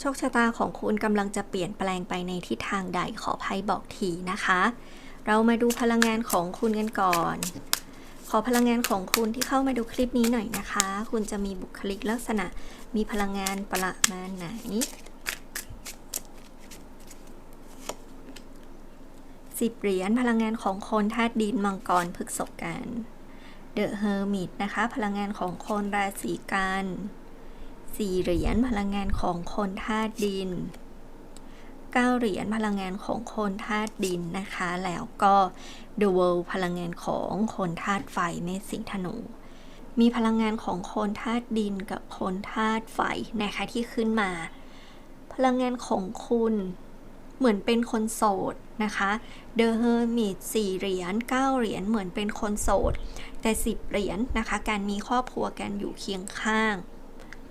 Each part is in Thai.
โชคชะตาของคุณกำลังจะเปลี่ยนแปลงไปในทิศทางใดขอไพ่บอกทีนะคะ เรามาดูพลังงานของคุณกันก่อน ขอพลังงานของคุณที่เข้ามาดูคลิปนี้หน่อยนะคะ คุณจะมีบุคลิกลักษณะ มีพลังงานประมาณไหน สิบเหรียญพลังงานของคนธาตุดินมังกรพฤกษกันเดอะเฮอร์มิตนะคะ พลังงานของคนราศีกัน สี่เหรียญพลังงานของคนธาตุดินเก้าเหรียญพลังงานของคนธาตุดินนะคะ แล้วก็ The World พลังงานของคนธาตุไฟเมสิงห์ธนู มีพลังงานของคนธาตุดินกับคนธาตุไฟนะคะที่ขึ้นมา พลังงานของคุณเหมือนเป็นคนโสดนะคะ The Hermit 4เหรียญ9เหรียญเหมือนเป็นคนโสด แต่ 10 เหรียญนะคะ การมีครอบครัวกันอยู่เคียงข้าง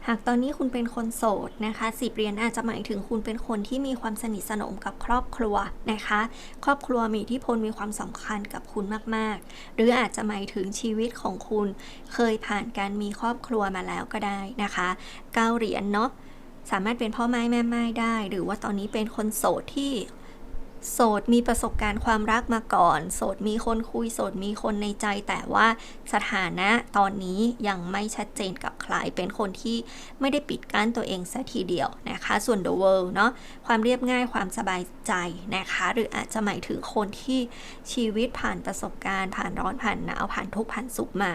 หากตอนนี้คุณเป็นคนโสดนะคะสิบเหรียญอาจจะหมายถึงคุณเป็นคนที่มีความสนิทสนมกับครอบครัวนะคะ ครอบครัวมีที่พลมีความสำคัญกับคุณมากๆ หรืออาจจะหมายถึงชีวิตของคุณเคยผ่านการมีครอบครัวมาแล้วก็ได้นะคะเก้าเหรียญเนาะสามารถเป็นพ่อไม้แม่ไม้ได้ หรือว่าตอนนี้เป็นคนโสดที่ โสดมีประสบการณ์ความรักมาก่อน โสดมีคนคุย โสดมีคนในใจ แต่ว่าสถานะตอนนี้ยังไม่ชัดเจนกับใคร เป็นคนที่ไม่ได้ปิดกั้นตัวเองซะทีเดียวนะคะ ส่วน the world เนาะความเรียบง่ายความสบายใจนะคะ หรืออาจจะหมายถึงคนที่ชีวิตผ่านประสบการณ์ ผ่านร้อนผ่านหนาวผ่านทุกข์ผ่านสุขมา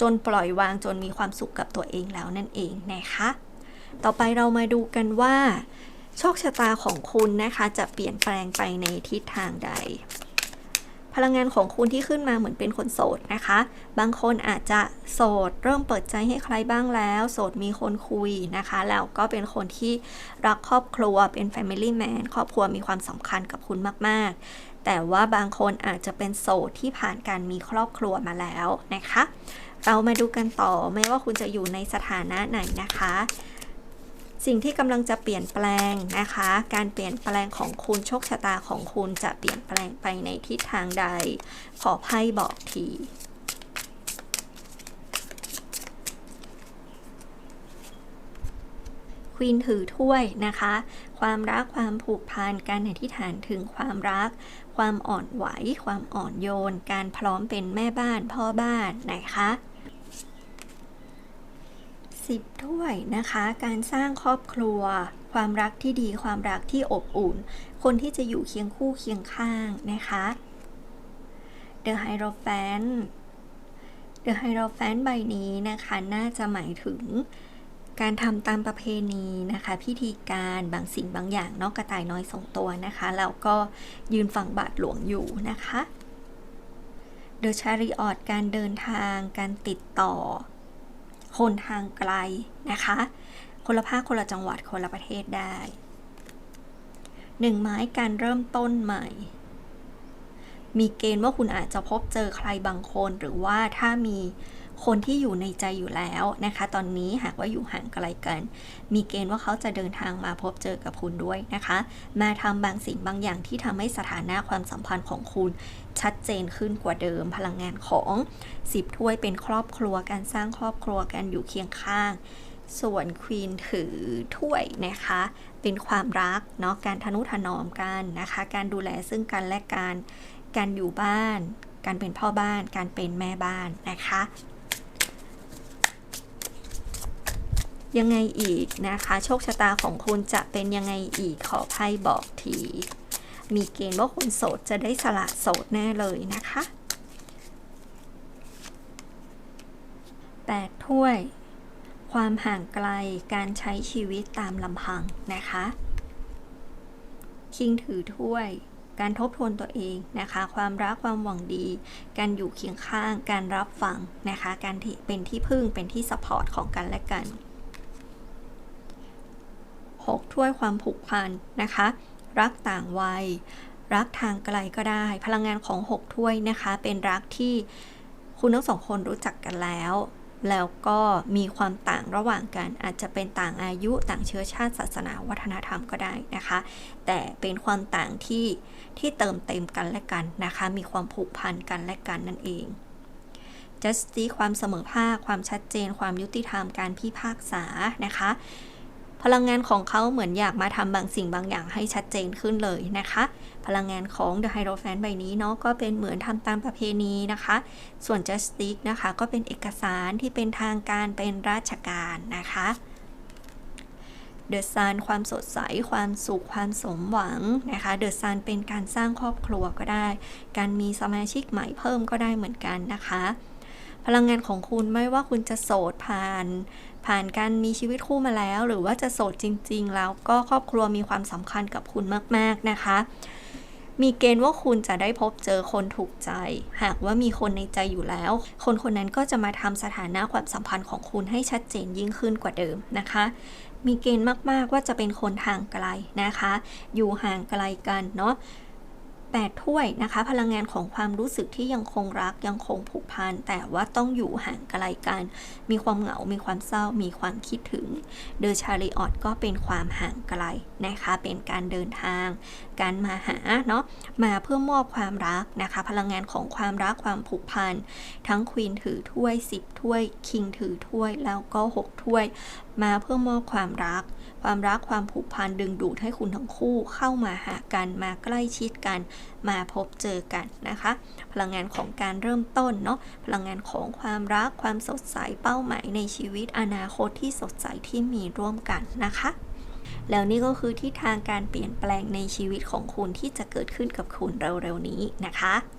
จนปล่อยวางจนมีความสุขกับตัวเองแล้วนั่นเองนะคะ ต่อไปเรามาดูกันว่า โชคชะตาของคุณนะคะ จะเปลี่ยนแปลงไปในทิศทางใด พลังงานของคุณที่ขึ้นมาเหมือนเป็นคนโสดนะคะ บางคนอาจจะโสด เริ่มเปิดใจให้ใครบ้างแล้ว โสดมีคนคุยนะคะ แล้วก็เป็นคนที่รักครอบครัวเป็น Family Man ครอบครัวมีความสำคัญกับคุณมาก ๆ แต่ว่าบางคนอาจจะเป็นโสดที่ผ่านการมีครอบครัวมาแล้วนะคะ เรามาดูกันต่อไม่ว่าคุณจะอยู่ในสถานะไหนนะคะ สิ่งที่กำลังจะเปลี่ยนแปลงนะคะ การเปลี่ยนแปลงของคุณโชคชะตาของคุณจะเปลี่ยนแปลงไปในทิศทางใด ขอไพ่บอกทีควีนถือถ้วยนะคะ ความรักความผูกพันการอธิษฐานถึงความรัก ความอ่อนไหว ความอ่อนโยน การพร้อมเป็นแม่บ้านพ่อบ้านนะคะ สิบถ้วยนะคะ การสร้างครอบครัว ความรักที่ดีความรักที่อบอุ่น คนที่จะอยู่เคียงคู่เคียงข้างนะคะ The Hierophant The Hierophant ใบนี้นะคะ น่าจะหมายถึงการทำตามประเพณีนะคะ พิธีการบางสิ่งบางอย่างนอกกระต่ายน้อยสองตัวนะคะแล้วก็ยืนฝั่งบาทหลวงอยู่นะคะ The Chariot การเดินทาง การติดต่อ คนทางไกลนะคะ คนละภาคคนละจังหวัดคนละประเทศได้หนึ่งไม้การเริ่มต้นใหม่ มีเกณฑ์ว่าคุณอาจจะพบเจอใครบางคนหรือว่าถ้ามี คนที่อยู่ในใจอยู่แล้วนะคะ ตอนนี้หากว่าอยู่ห่างไกลกัน มีเกณฑ์ว่าเขาจะเดินทางมาพบเจอกับคุณด้วยนะคะ มาทำบางสิ่งบางอย่างที่ทำให้สถานะความสัมพันธ์ของคุณชัดเจนขึ้นกว่าเดิมพลังงานของสิบถ้วยเป็นครอบครัวการสร้างครอบครัวกันอยู่เคียงข้างส่วนควีนถือถ้วยนะคะ เป็นความรักเนาะการทนุถนอมกันนะคะ การดูแลซึ่งกันและการการอยู่บ้าน การเป็นพ่อบ้าน การเป็นแม่บ้านนะคะ ยังไงอีกนะคะ โชคชะตาของคุณจะเป็นยังไงอีกขอไพ่บอกทีมีเกณฑ์ว่าคนโสดจะได้สละโสดแน่เลยนะคะแปดถ้วย ความห่างไกลการใช้ชีวิตตามลำพังนะคะคิงถือถ้วย การทบทวนตัวเองนะคะ ความรักความหวังดี การอยู่เคียงข้าง การรับฟังนะคะ การเป็นที่พึ่งเป็นที่สปอร์ตของกันและกัน 6ถ้วยความผูกพันนะคะ รักต่างวัย รักทางไกลก็ได้ พลังงานของ 6 ถ้วยนะคะ เป็นรักที่คุณทั้งสองคนรู้จักกันแล้ว แล้วก็มีความต่างระหว่างกัน อาจจะเป็นต่างอายุต่างเชื้อชาติศาสนาวัฒนธรรมก็ได้นะคะ แต่เป็นความต่างที่ที่เติมเต็มกันและกันนะคะ มีความผูกพันกันและกันนั่นเอง justice ความเสมอภาค ความชัดเจน ความยุติธรรมการพิพากษานะคะ ลังงานของเขาเหมือนอยากมาทำบางสิ่งบางอย่างให้ชัดเจนขึ้นเลยนะคะ พลังงานของ The Hierophant ใบนี้เนาะก็เป็นเหมือนทำตามประเพณีนะคะ ส่วน Justice นะคะก็เป็นเอกสารที่เป็นทางการเป็นราชการนะคะเดอะซันความสดใส ความสุข ความสมหวังนะคะ เดอะซันเป็นการสร้างครอบครัวก็ได้ การมีสมาชิกใหม่เพิ่มก็ได้เหมือนกันนะคะ พลังงานของคุณไม่ว่าคุณจะโสดผ่าน ผ่านการมีชีวิตคู่มาแล้ว หรือว่าจะโสดจริง ๆ แล้วก็ครอบครัวมีความสำคัญกับคุณมาก ๆ นะคะ มีเกณฑ์ว่าคุณจะได้พบเจอคนถูกใจ หากว่ามีคนในใจอยู่แล้ว คนคนนั้นก็จะมาทำสถานะความสัมพันธ์ของคุณให้ชัดเจนยิ่งขึ้นกว่าเดิมนะคะมีเกณฑ์มาก ๆ ว่าจะเป็นคนทางไกลนะคะ อยู่ห่างไกลกันเนาะ แปดถ้วยนะคะ พลังงานของความรู้สึกที่ยังคงรักยังคงผูกพันแต่ว่าต้องอยู่ห่างไกลกัน มีความเหงา มีความเศร้า มีความคิดถึงเดอชาริออตก็เป็นความห่างไกลนะคะ เป็นการเดินทาง การมาหาเนาะมาเพื่อมอบความรักนะคะ พลังงานของความรักความผูกพันทั้งควีนถือถ้วย 10 ถ้วยคิงถือถ้วยแล้วก็ 6 ถ้วย มาเพื่อมอบความรัก ความรักความผูกพันดึงดูดให้คุณทั้งคู่เข้ามาหากันมาใกล้ชิดกัน มาพบเจอกันนะคะ พลังงานของการเริ่มต้นเนาะพลังงานของความรักความสดใสเป้าหมายในชีวิตอนาคตที่สดใสที่มีร่วมกันนะคะแล้วนี่ก็คือทิศทางการเปลี่ยนแปลงในชีวิตของคุณที่จะเกิดขึ้นกับคุณเร็วๆนี้นะคะ